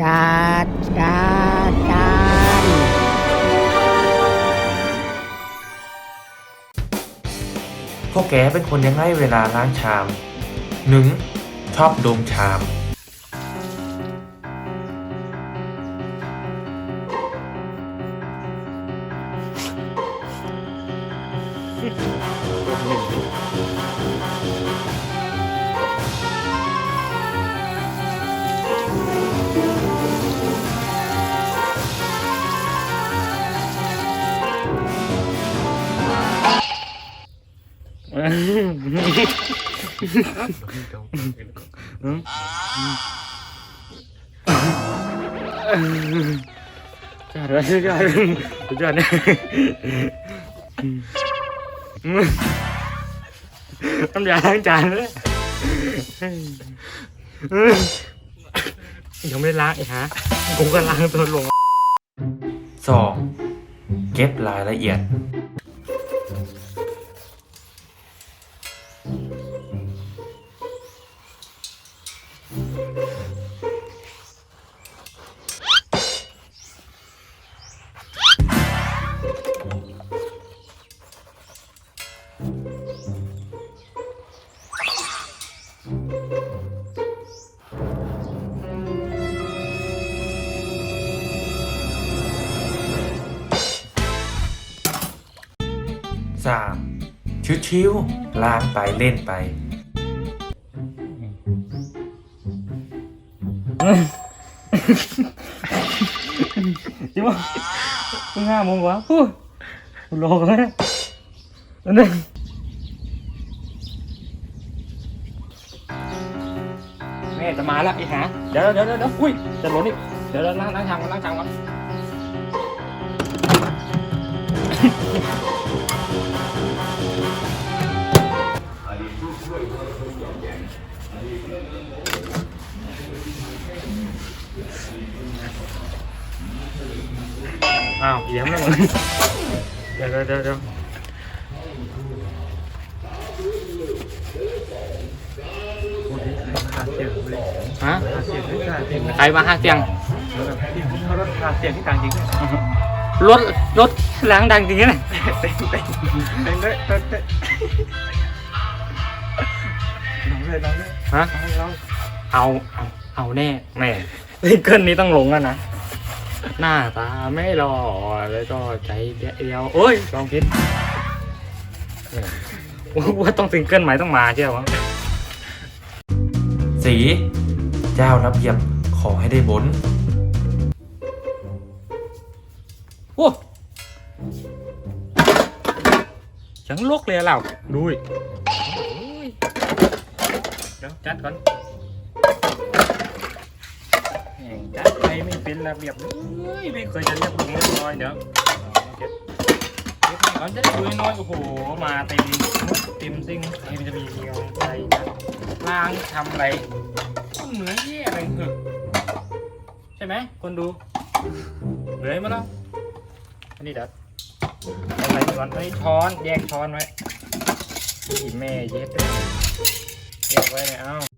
จานจานจานพวกแกเป็นคนยังไงเวลาล้างชามหนึ่งชอบดมชามจ้า เลยจ้าเลยจ้าเนี่ยน้ำยาล้างจานเลยยังไม่ล้างอีกฮะกูก็ล้างตัวลงสองเก็บรายละเอียด สามชิวๆล้างไปเล่นไป จริงป่ะเพิ่งห้าโมงวะฮู้รอกันนะนั่นเองแม่จะมาแล้วไอ้หาเดี๋ยวเดี๋ยวเดี๋ยวเดี๋ยวอุ้ยจะหล่นอีกเดี๋ยวเดี๋ยวล้างล้างชามก่อนล้างชามก่อน อ้าวเยี่ยมแล้วมึงเดี๋ยวเดี๋ยวเดี๋ยวเดี๋ยวฮะใครมาห้าเสียงรถพาเสียงที่ต่างจริงรถรถล้างดังจริงๆนะเต้นเต้นเต้นด้วยเต้นเต้นน้องเลยน้องเลย ฮะน้องเอา เอา เอาแน่แม่ซิงเกิลนี้ต้องลงแล้วนะ หน้าตาไม่หล่อแล้วก็ใจเดียวโอ้ยลองคิดเออว่าต้องซิงเกิลใหม่ต้องมาใช่ไหมสี เจ้าระเบียบขอให้ได้บนโอ้ยังลกเลยอะเราดูดิโอ้ย เดี๋ยวจัดก่อนแห่งจัดไปไม่เป็นระเบียบเลยไม่เคยจะเรียบร้อยเดี๋ยวเก็บเก็บก่อนจะได้ดูน้อยโอ้โหมาเต็มเต็มซิงไอ้มันจะมีเดียวอะไรนะล้างทำอะไรเหมือนแย่อะไรเหอะใช่ไหมคนดูเหนื่อยมาแล้วอันนี้เดี๋ยวเอาอะไรก่อนไอ้ช้อนแยกช้อนไว้ที่แม่เย็ดแย กไว้เนี่ยเอ้า